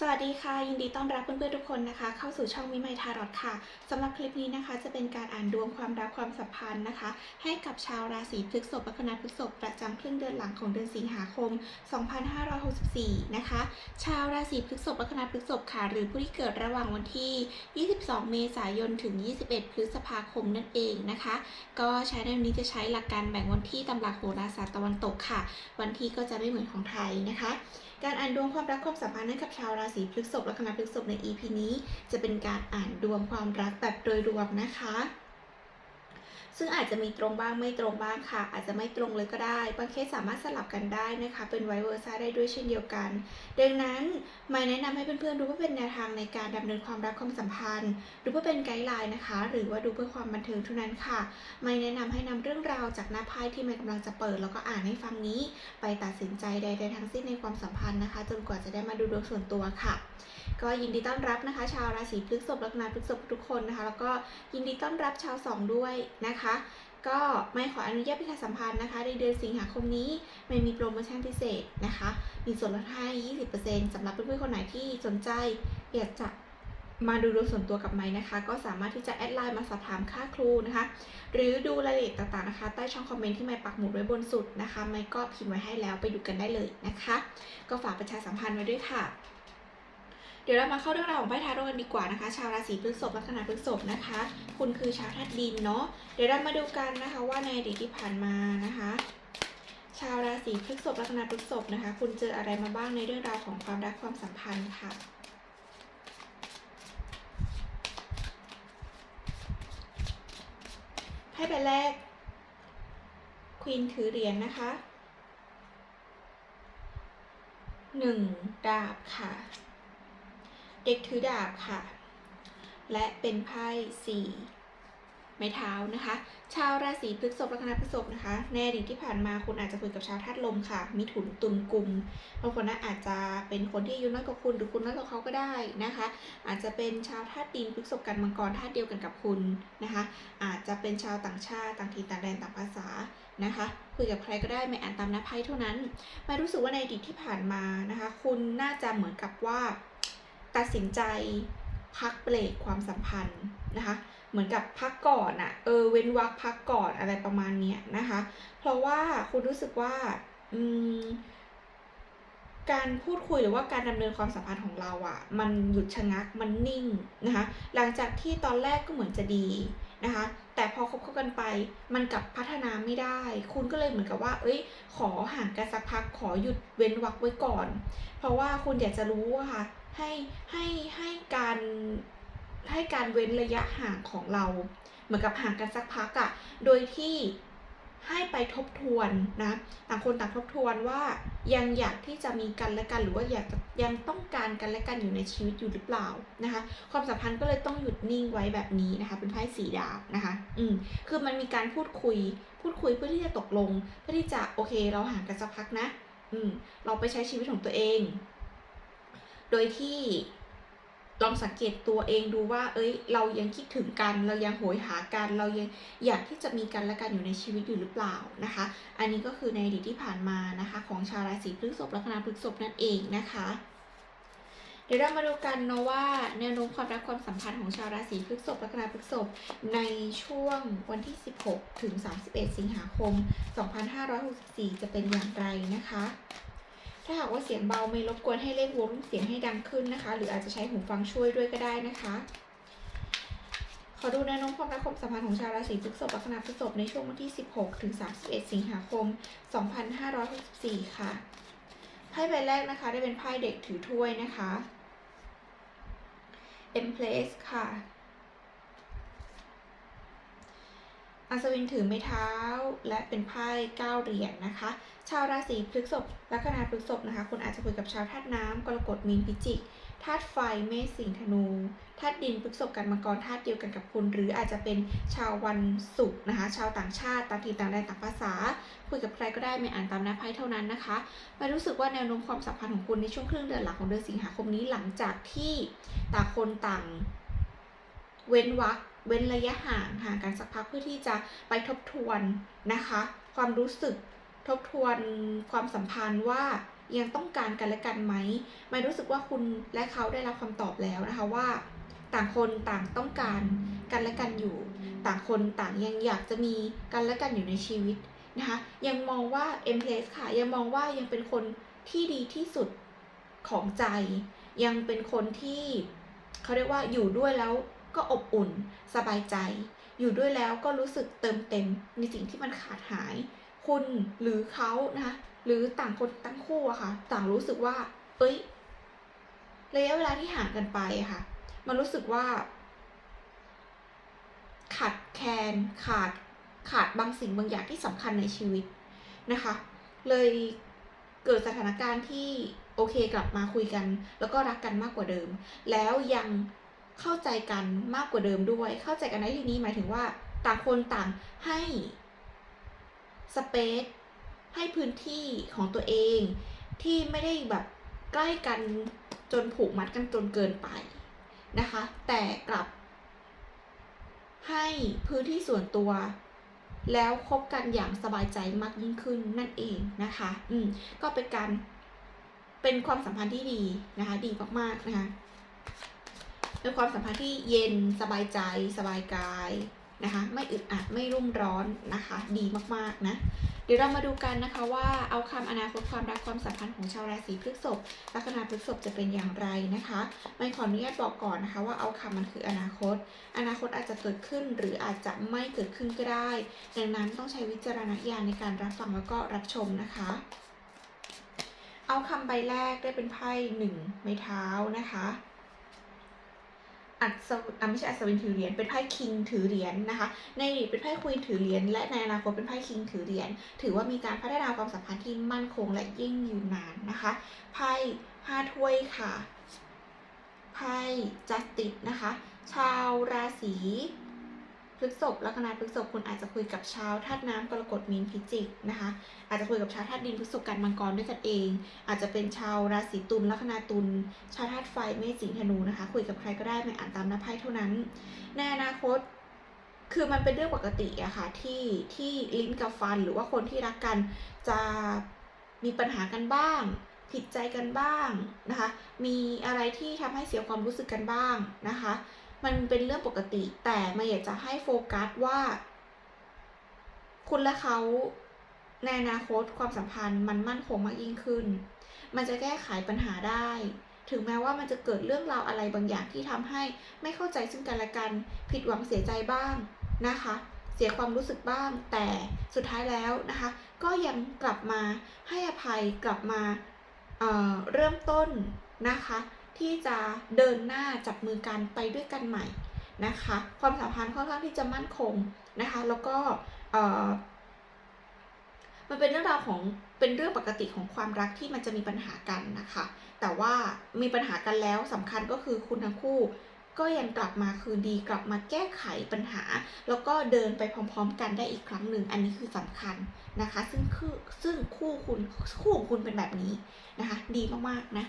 สวัสดีค่ะ ยินดีต้อนรับเพื่อนๆทุกคนนะคะ เข้าสู่ช่องมิไมทารอดค่ะสำหรับคลิปนี้นะคะ จะเป็นการอ่านดวงความรักความสัมพันธ์นะคะ ให้กับชาวราศีพฤษภลัคนาพฤษภประจำครึ่งเดือนหลังของเดือนสิงหาคม 2564 นะคะ ชาวราศีพฤษภลัคนาพฤษภค่ะ หรือผู้ที่เกิดระหว่างวันที่ 22 เมษายนถึง 21 พฤษภาคมนั่นเองนะคะ ก็ใช้ในวันนี้จะใช้หลักการแบ่งวันที่ตำราโหราศาสตร์ตะวันตกค่ะ วันที่ก็จะไม่เหมือนของไทยนะคะ การอ่านดวงความรักความสัมพันธ์ให้กับชาวราศีพฤษภและคณะพฤษภใน EP นี้ จะเป็นการอ่านดวงความรักแบบโดยรวมนะคะ ซึ่งอาจจะมีตรงบ้างไม่ตรงบ้างค่ะ อาจจะไม่ตรงเลยก็ได้ บางเคสสามารถสลับกันได้นะคะ เป็นไวเวอร์ซ่าได้ด้วยเช่นเดียวกัน ดังนั้นไม่แนะนำให้เพื่อนๆดูเพื่อเป็นแนวทางในการดำเนินความรักความสัมพันธ์ ดูเพื่อเป็นไกด์ไลน์นะคะ หรือว่าดูเพื่อความบันเทิงเท่านั้นค่ะ ไม่แนะนำให้นำเรื่องราวจากหน้าไพ่ที่ไม่กำลังจะเปิด แล้วก็อ่านให้ฟังนี้ ไปตัดสินใจใดๆทั้งสิ้นในความสัมพันธ์นะคะ จนกว่าจะได้มาดูดวงส่วนตัวค่ะ ก็ยินดีต้อนรับนะคะ ชาวราศีพฤษภลัคนาพฤษภทุกคนนะคะ แล้วก็ยินดีต้อนรับชาวสองด้วยนะคะก็ไม่ขออนุญาตประชาสัมพันธ์นะคะ ในเดือนสิงหาคมนี้ไม่มีโปรโมชั่นพิเศษนะคะ มีส่วนลดให้ 20%สำหรับเพื่อนๆคนไหนที่สนใจอยากจะมาดูดวงส่วนตัวกับไม้นะคะ ก็สามารถที่จะแอดไลน์มาสอบถามค่าครูนะคะ หรือดูรายละเอียดต่างๆนะคะ ใต้ช่องคอมเมนต์ที่ไม้ปักหมุดไว้บนสุดนะคะไม้ก็พิมพ์ไว้ให้แล้วไปดูกันได้เลยนะคะ ก็ฝากประชาสัมพันธ์ไว้ด้วยค่ะ เดี๋ยวเรามาเข้าเรื่องราวของไพ่ทาโร่กันดีกว่านะคะ ชาวราศีพฤษภลัคนาพฤษภนะคะ คุณคือชาวธาตุดินเนาะเดี๋ยวเรามาดูกันนะคะว่าในอดีตที่ผ่านมานะคะ ชาวราศีพฤษภลัคนาพฤษภนะคะ คุณเจออะไรมาบ้างในเรื่องราวของความรักความสัมพันธ์ค่ะให้ไปแรกควีนถือเหรียญนะคะหนึ่งดาบค่ะ เด็กถือดาบค่ะ และเป็นไพ่สี่ไม้เท้านะคะ ชาวราศีพฤษภลัคนาพฤษภนะคะ ในอดีตที่ผ่านมาคุณอาจจะคุยกับชาวธาตุลมค่ะ มีถุนตุนกลุ่มบางคนนะอาจจะเป็นคนที่อายุน้อยกว่าคุณหรือคุณน้อยกว่าเขาก็ได้นะคะ อาจจะเป็นชาวธาตุดินพฤษภกันมังกรธาตุเดียวกันกับคุณนะคะ อาจจะเป็นชาวต่างชาติ ต่างถิ่นต่างแดนต่างภาษานะคะคุยกับใครก็ได้ไม่อ่านตามหน้าไพ่เท่านั้นไม่รู้สึกว่าในอดีตที่ผ่านมานะคะ คุณน่าจะเหมือนกับว่า ตัดสินใจพักเบรกความสัมพันธ์นะคะ เหมือนกับพักก่อนอะเออเว้นวักพักก่อนอะไรประมาณเนี้ยนะคะ เพราะว่าคุณรู้สึกว่าอืมการพูดคุยหรือว่าการดำเนินความสัมพันธ์ของเราอะมันหยุดชะงักมันนิ่งนะคะ หลังจากที่ตอนแรกก็เหมือนจะดีนะคะ แต่พอคบเข้ากันไป มันกลับพัฒนาไม่ได้ คุณก็เลยเหมือนกับว่า เอ้ย ขอห่างกันสักพักขอหยุดเว้นวักไว้ก่อน เพราะว่าคุณอยากจะรู้ว่าค่ะ ให้ให้ให้การให้การเว้นระยะห่างของเรา เหมือนกับห่างกันสักพักอะโดยที่ให้ไปทบทวนนะต่างคนต่างทบทวนว่ายังอยากที่จะมีกันและกันหรือว่าอยากจะยังต้องการกันและกันอยู่ในชีวิตอยู่หรือเปล่านะคะ ความสัมพันธ์ก็เลยต้องหยุดนิ่งไว้แบบนี้นะคะ เป็นไพ่สีดาบนะคะ อืมคือมันมีการพูดคุย พูดคุยเพื่อที่จะตกลง เพื่อที่จะโอเค เราห่างกันสักพักนะ อืมเราไปใช้ชีวิตของตัวเอง โดยที่ลองสังเกตตัวเองดูว่า เอ้ย เรายังคิดถึงกัน เรายังโหยหากัน เรายังอยากที่จะมีกันและกันอยู่ในชีวิตอยู่หรือเปล่านะคะ อันนี้ก็คือในอดีตที่ผ่านมานะคะ ของชาวราศีพฤษภลัคนาพฤษภนั่นเองนะคะ เดี๋ยวเรามาดูกันเนาะว่าแนวโน้มความรักความสัมพันธ์ของชาวราศีพฤษภลัคนาพฤษภในช่วงวันที่ 16 ถึง 31 สิงหาคม 2564 จะเป็นอย่างไรนะคะ ถ้าหากว่าเสียงเบาไม่รบกวนให้เล่นวอลลุ่มเสียงให้ดังขึ้นนะคะ หรืออาจจะใช้หูฟังช่วยด้วยก็ได้นะคะ ขอดูแนวโน้มความรักความสัมพันธ์ของชาวราศีพฤษภลัคนาพฤษภในช่วงวันที่ 16 ถึง 31 สิงหาคม 2564 ค่ะ ไพ่ใบแรกนะคะ ได้เป็นไพ่เด็กถือถ้วยนะคะ Empress ค่ะ อัศวินถือไม้เท้า และเป็นไพ่เก้าเหรียญนะคะ ชาวราศีพฤษภลัคนาพฤษภนะคะ คุณอาจจะคุยกับชาวธาตุน้ำกรกฎมีนพิจิกธาตุไฟเมษสิงห์ธนูธาตุดินพฤษภกันมังกรธาตุเดียวกันกับคุณ หรืออาจจะเป็นชาววันศุกร์นะคะ ชาวต่างชาติต่างถิ่นต่างแดนต่างภาษา คุยกับใครก็ได้ไม่อ่านตามหน้าไพ่เท่านั้นนะคะม่รู้สึกว่าแนวโน้มความสัมพันธ์ของคุณในช่วงครึ่งเดือนหลังของเดือนสิงหาคมนี้หลังจากที่ต่างคนต่าง เว้นวัก เว้นระยะห่างห่างกันสักพักเพื่อที่จะไปทบทวนนะคะ ความรู้สึกทบทวนความสัมพันธ์ว่ายังต้องการกันและกันไหมไม่รู้สึกว่าคุณและเขาได้รับคำตอบแล้วนะคะว่า ต่างคนต่างต้องการกันและกันอยู่ ต่างคนต่างยังอยากจะมีกันและกันอยู่ในชีวิตนะคะยังมองว่า M p l a c e ค่ะ ยังมองว่ายังเป็นคนที่ดีที่สุดของใจ ยังเป็นคนที่เขาเรียกว่าอยู่ด้วยแล้ว ก็อบอุ่น สบายใจ อยู่ด้วยแล้วก็รู้สึกเติมเต็มในสิ่งที่มันขาดหาย คุณหรือเขานะคะหรือต่างคนตั้งคู่อะค่ะ ต่างรู้สึกว่า เอ้ยระยะเวลาที่ห่างกันไปค่ะ มันรู้สึกว่า ขาดแคลนขาดขาดบางสิ่งบางอย่างที่สำคัญในชีวิตนะคะ เลยเกิดสถานการณ์ที่โอเคกลับมาคุยกัน แล้วก็รักกันมากกว่าเดิม แล้วยัง เข้าใจกันมากกว่าเดิมด้วย เข้าใจกันในที่นี้หมายถึงว่าต่างคนต่างให้สเปซให้พื้นที่ของตัวเองที่ไม่ได้แบบใกล้กันจนผูกมัดกันจนเกินไปนะคะ แต่กลับ ให้พื้นที่ส่วนตัว แล้วคบกันอย่างสบายใจมากยิ่งขึ้นนั่นเองนะคะ อืมก็เป็นการเป็นความสัมพันธ์ที่ดีนะคะ ดีมากๆนะคะ เป็นความสัมพันธ์ที่เย็นสบายใจ สบายกายนะคะ ไม่อึดอัดไม่รุ่มร้อนนะคะ ดีมากๆนะ เดี๋ยวเรามาดูกันนะคะว่าเอาคำอนาคตความรักความสัมพันธ์ของชาวราศีพฤษภลัคนาพฤษภจะเป็นอย่างไรนะคะไม่ขออนุญาตบอกก่อนนะคะ ว่าเอาคำมันคืออนาคต อนาคตอาจจะเกิดขึ้นหรืออาจจะไม่เกิดขึ้นก็ได้ ดังนั้นต้องใช้วิจารณญาณในการรับฟังแล้วก็รับชมนะคะเอาคำใบแรกได้เป็นไพ่หนึ่งไม้เท้านะคะ อัศวอะไม่ใช่อัศวินถือเหรียญเป็นไพ่คิงถือเหรียญนะคะ ในอดีตเป็นไพ่ควีนถือเหรียญและในอนาคตเป็นไพ่คิงถือเหรียญถือว่ามีการพัฒนาความสัมพันธ์ที่มั่นคงและยิ่งยืนนานนะคะไพ่ห้าถ้วยค่ะไพ่จัสติสนะคะ ชาวราศี ฤษภลัคนาพฤษภคุณอาจจะคุยกับชาวธาตุน้ำกรกฎมีนพิจิกนะคะ อาจจะคุยกับชาวธาตุดินพฤษภกันมังกรด้วยกันเอง อาจจะเป็นชาวราศีตุลลัคนาตุลชาวธาตุไฟเมษสิงห์ธนูนะคะ คุยกับใครก็ได้ไม่อ่านตามหน้าไพ่เท่านั้น ในอนาคตคือมันเป็นเรื่องปกติอะค่ะที่ที่ลิ้นกับฟันหรือว่าคนที่รักกันจะมีปัญหากันบ้าง ผิดใจกันบ้างนะคะ มีอะไรที่ทำให้เสียความรู้สึกกันบ้างนะคะ มันเป็นเรื่องปกติ แต่ไม่อยากจะให้โฟกัสว่า คุณและเขาในอนาคตความสัมพันธ์มันมั่นคงมากยิ่งขึ้น มันจะแก้ไขปัญหาได้ ถึงแม้ว่ามันจะเกิดเรื่องราวอะไรบางอย่างที่ทำให้ไม่เข้าใจซึ่งกันและกัน ผิดหวังเสียใจบ้างนะคะ เสียความรู้สึกบ้าง แต่สุดท้ายแล้วนะคะ ก็ยังกลับมาให้อภัยกลับมาเเริ่มต้นนะคะ ที่จะเดินหน้าจับมือกันไปด้วยกันใหม่นะคะ ความสัมพันธ์ค่อนข้างที่จะมั่นคงนะคะ แล้วก็เออมันเป็นเรื่องราวของเป็นเรื่องปกติของความรักที่มันจะมีปัญหากันนะคะ แต่ว่ามีปัญหากันแล้วสำคัญก็คือคุณทั้งคู่ ก็ยังกลับมาคืนดีกลับมาแก้ไขปัญหา แล้วก็เดินไปพร้อม ๆ กันได้อีกครั้งหนึ่งอันนี้คือสำคัญนะคะ ซึ่งคือซึ่งคู่คุณคู่ของคุณเป็นแบบนี้นะคะ ดีมากๆนะ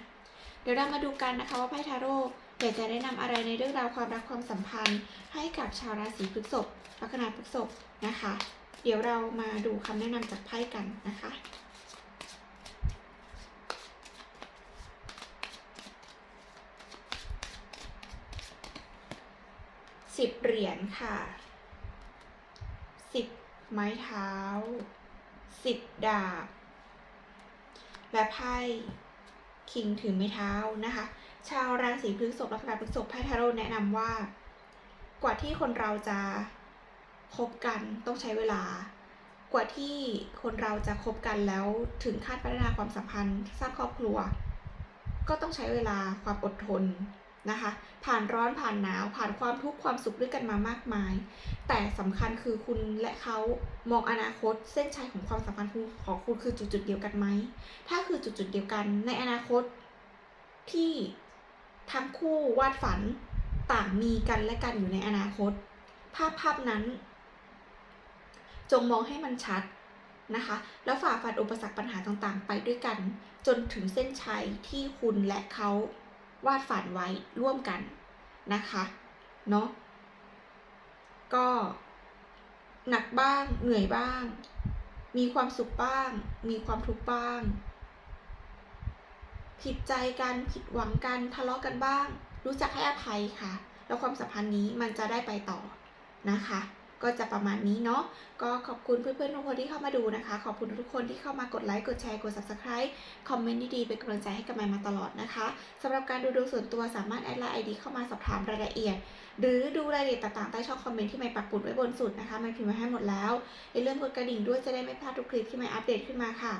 เดี๋ยวเรามาดูกันนะคะว่าไพ่ทาโร่อยากจะแนะนำอะไรในเรื่องราวความรักความสัมพันธ์ ให้กับชาวราศีพฤษภลัคนาพฤษภนะคะ เดี๋ยวเรามาดูคำแนะนำจากไพ่กันนะคะสิบเหรียญค่ะสิบไม้เท้าสิบดาบ และไพ่ คิงถือไม้เท้านะคะ ชาวราศีพฤษภลัคนาพฤษภไพ่ทาโร่แนะนำว่า กว่าที่คนเราจะคบกันต้องใช้เวลา กว่าที่คนเราจะคบกันแล้วถึงขั้นพัฒนาความสัมพันธ์สร้างครอบครัว ก็ต้องใช้เวลาความอดทน นะคะ ผ่านร้อนผ่านหนาวผ่านความทุกข์ความสุขด้วยกันมามากมาย แต่สำคัญคือคุณและเขามองอนาคตเส้นชัยของความสัมพันธ์ของคุณคือจุดจุดเดียวกันไหม ถ้าคือจุดจุดเดียวกันในอนาคตที่ทั้งคู่วาดฝันต่างมีกันและกันอยู่ในอนาคต ภาพภาพนั้น จงมองให้มันชัดนะคะ แล้วฝ่าฟันอุปสรรคปัญหาต่างๆ ไปด้วยกัน จนถึงเส้นชัยที่คุณและเขา วาดฝันไว้ร่วมกันนะคะเนาะก็หนักบ้างเหนื่อยบ้าง มีความสุขบ้าง มีความทุกข์บ้าง ผิดใจกันผิดหวังกันทะเลาะกันบ้าง รู้จักให้อภัยค่ะ แล้วความสัมพันธ์นี้มันจะได้ไปต่อนะคะ ก็จะประมาณนี้เนาะก็ขอบคุณเพื่อนๆทุกคนที่เข้ามาดูนะคะ ขอบคุณทุกคนที่เข้ามากดไลค์กดแชร์กด subscribe คอมเมนต์ดีๆเป็นกำลังใจให้กับแมมาตลอดนะคะสำหรับการดูดวงส่วนตัวสามารถแอดไลน์ไอดีเข้ามาสอบถามรายละเอียด หรือดูรายละเอียดต่างๆใต้ช่องคอมเมนต์ที่ไม่ปักปุดไว้บนสุดนะคะมันพิมพ์ไว้ให้หมดแล้วอย่าลืมกดกระดิ่งด้วยจะได้ไม่พลาดทุกคลิปที่ไม่อัปเดตขึ้นมาค่ะ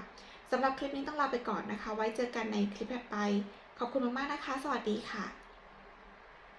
สำหรับคลิปนี้ต้องลาไปก่อนนะคะ ไว้เจอกันในคลิปถัดไป ขอบคุณมากๆนะคะ สวัสดีค่ะ